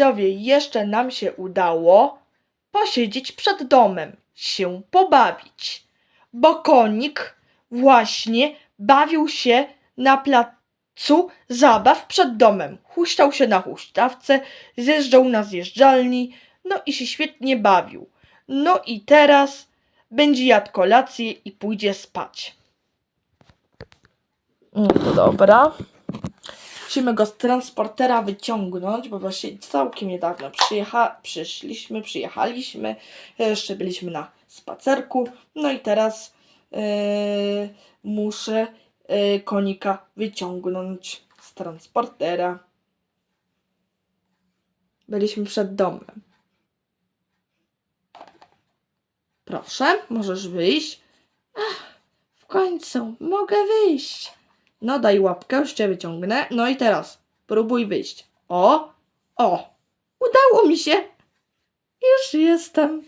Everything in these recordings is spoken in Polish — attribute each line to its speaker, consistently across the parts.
Speaker 1: widzowie, jeszcze nam się udało posiedzieć przed domem, się pobawić, bo konik właśnie bawił się na placu zabaw przed domem. Huśtał się na huśtawce, zjeżdżał na zjeżdżalni, no i się świetnie bawił. No i teraz będzie jadł kolację i pójdzie spać. No dobra. Musimy go z transportera wyciągnąć, bo właśnie całkiem niedawno przyjecha- przyszliśmy, przyjechaliśmy, jeszcze byliśmy na spacerku, no i teraz yy, muszę yy, konika wyciągnąć z transportera. Byliśmy przed domem. Proszę, możesz wyjść. Ach, w końcu mogę wyjść. No daj łapkę, już cię wyciągnę. No i teraz próbuj wyjść. O, o, udało mi się. Już jestem.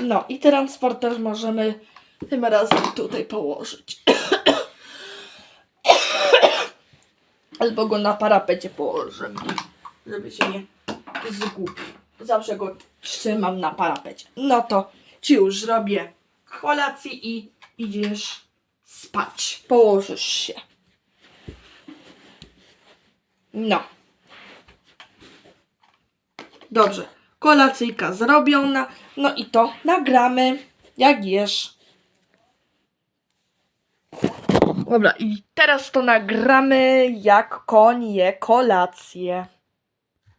Speaker 1: No i transporter możemy tym razem tutaj położyć. Albo go na parapecie położymy, żeby się nie zgubił. Zawsze go trzymam na parapecie. No to ci już robię kolację i idziesz spać. Położysz się. No. Dobrze. Kolacyjka zrobiona. No i to nagramy, jak jesz. Dobra, i teraz to nagramy, jak koń je kolację.